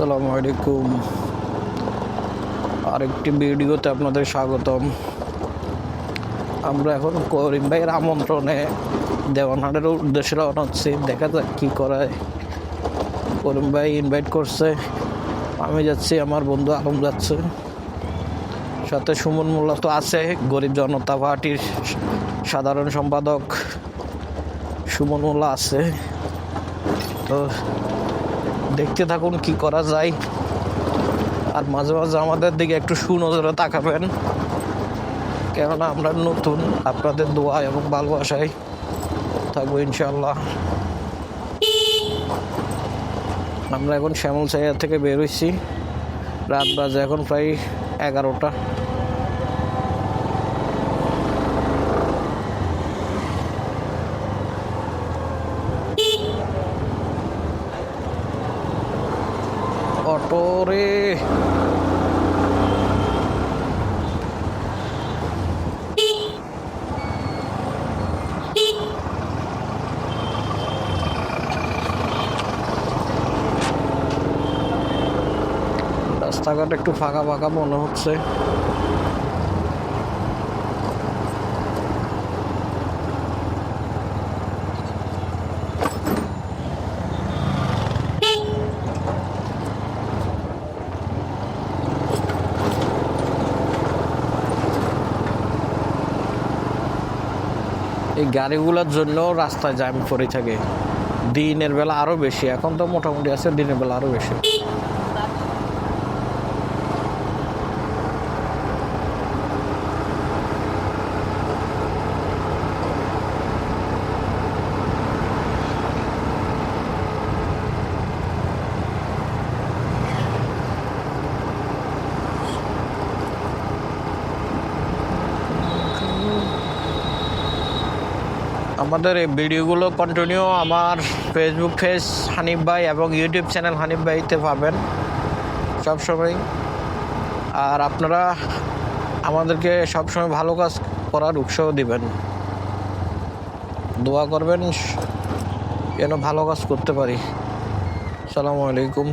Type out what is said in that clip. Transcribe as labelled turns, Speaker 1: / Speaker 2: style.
Speaker 1: আসসালামু আলাইকুম আরেকটি ভিডিওতে আপনাদের স্বাগতম। আমরা এখন করিম ভাইয়ের আমন্ত্রণে দেওয়ানহাটের উদ্দেশ্যে রওনা হচ্ছি। দেখা যাক কী করায়। করিম ভাই ইনভাইট করছে। আমি যাচ্ছি, আমার বন্ধু আলম যাচ্ছে। সাথে সুমন মোল্লা তো আছে, গরিব জনতা পার্টির সাধারণ সম্পাদক সুমন মোল্লা আছে। তো দেখতে থাকুন কি করা যায়। আর মাঝে মাঝে আমাদের দিকে একটু সুনজরে তাকাবেন। কেননা আমরা নতুন, আপনাদের দোয়া এবং ভালোবাসায় থাকব ইনশাল্লাহ আমরা এখন শ্যামল সাইয়ার থেকে বেরোইছি রাত বাজে এখন প্রায় এগারোটা। অটো রে রাস্তাঘাট একটু ফাঁকা ফাঁকা মনে হচ্ছে। এই গাড়িগুলোর জন্য রাস্তায় জ্যাম পড়ে থাকে। দিনের বেলা আরও বেশি, এখন তো মোটামুটি আছে, দিনের বেলা আরও বেশি। আমাদের এই ভিডিওগুলো কন্টিনিউ আমার ফেসবুক পেজ হানিফ ভাই এবং ইউটিউব চ্যানেল হানিফ ভাইতে পাবেন। সবসময় আর আপনারা আমাদেরকে সবসময় ভালো কাজ করার উৎসাহ দিবেন। দোয়া করবেন, যেন ভালো কাজ করতে পারি। সালামু আলাইকুম।